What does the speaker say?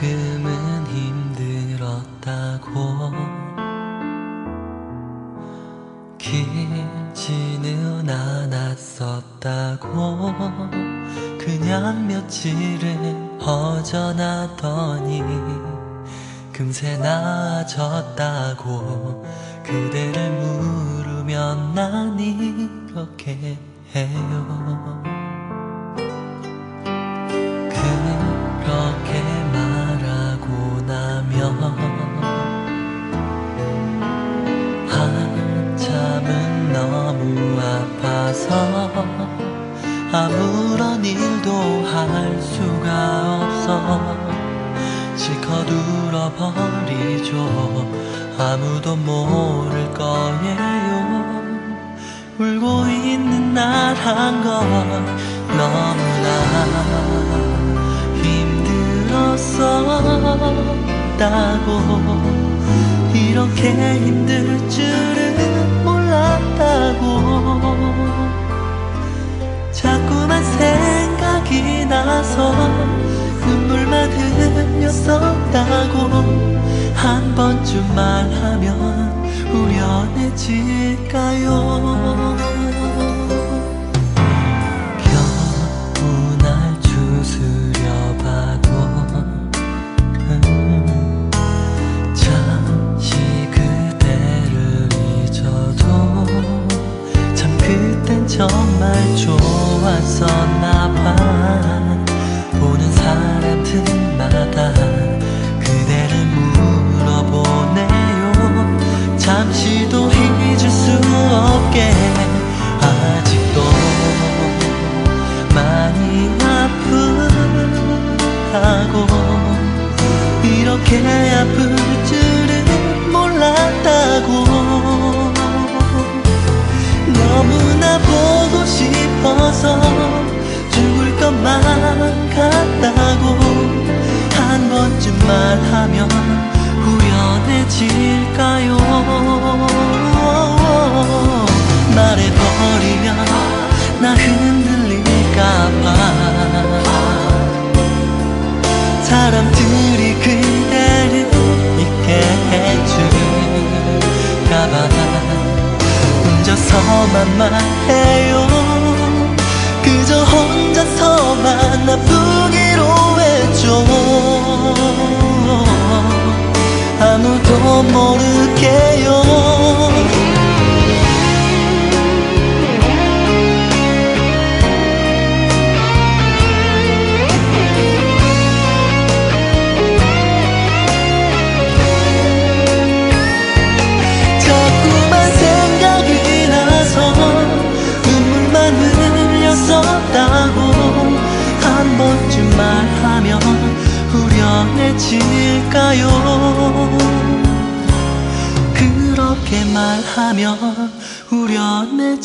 조금은 힘들었다고. 길지는 않았었다고. 그냥 며칠을 허전하더니 금세 나아졌다고. 그대를 물으면 난 이렇게 해요. 그렇게 말하고 나면 한참은 너무 아파서 아무런 일도 할 수가 없어. 실컷 울어버리죠 아무도 모를 거예요. 울고 있는 날 한 건 너무나 힘들었었다고. 이렇게 힘들 줄은 몰랐다고. 자꾸만 생각이 나서 한 번쯤 말하면 후련해질까요? 겨우 날 주스려봐도 음, 잠시 그대를 잊어도 참 그땐 정말 좋았었 수 없게 아직도 많이 아프다고 이렇게 아플 줄은 몰랐다고 너무나 보고 싶어서 죽을 것만 같다 사람들이 그대를 잊게 해줄까봐. 혼자서만 말해요. 그저 혼자서만 아프기로 했죠 아무도 모르게요 편해질까요? 그렇게 말하면 우려해질까요?